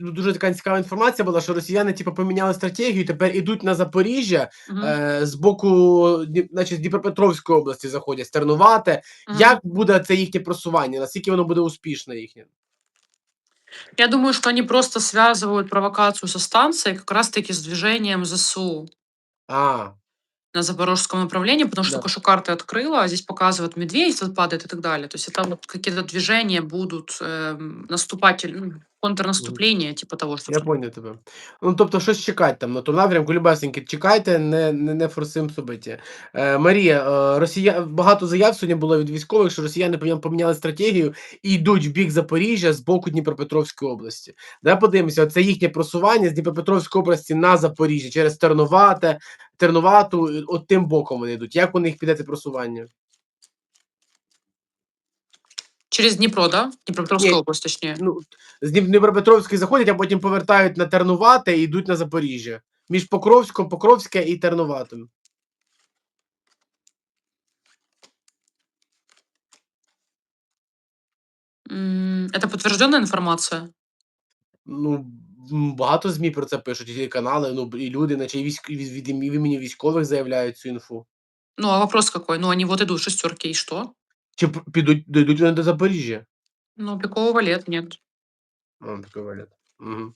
дуже така цікава інформація була, що росіяни типу поміняли стратегію, тепер ідуть на Запоріжжя Мгм. е, з боку Дні- значить, Дніпропетровської області заходять, Стернувате. Мгм. Як буде це їхнє просування? Наскільки воно буде успішне їхнє? Я думаю, что они просто связывают провокацию со станцией как раз-таки с движением ЗСУ А, на запорожском направлении, потому что Да. только что карты открыла, а здесь показывают медведь вот падает и так далее. То есть это вот какие-то движения будут эм, наступатель, Ну, контрнаступление, типа того, что я поняв тебе. Ну, тобто, щось чекати там на тому напрямку, любесеньки, чекайте, не, не, не форсим собиття. Е, Марія, е, Росія... багато заяв сьогодні було від військових, що росіяни поміняли стратегію і йдуть в бік Запоріжжя з боку Дніпропетровської області. Давай подивимося, це їхнє просування з Дніпропетровської області на Запоріжжя через Терновате, Терновату, от тим боком вони йдуть. Як у них піде це просування? Через Днепро, да? Днепропетровская Не. область, точнее. Ну, з Дніп- Дніпропетровської заходять, а потім повертають на Тернувате і йдуть на Запоріжжя. Між Покровськом, Покровське і Тернуватим. М, Это подтвержденная информация? Ну, м, багато ЗМІ про це пишуть, і телеканали, ну, і люди, наче і військ... від, від, ім- імені військових заявляють цю інфу. Ну, а вопрос какой? Ну, они вот идут, шестерки, и что? Чи п- підуть, дійдуть вони до Запоріжжя? Ну, пикового лет нет. А, такий валет. Угу.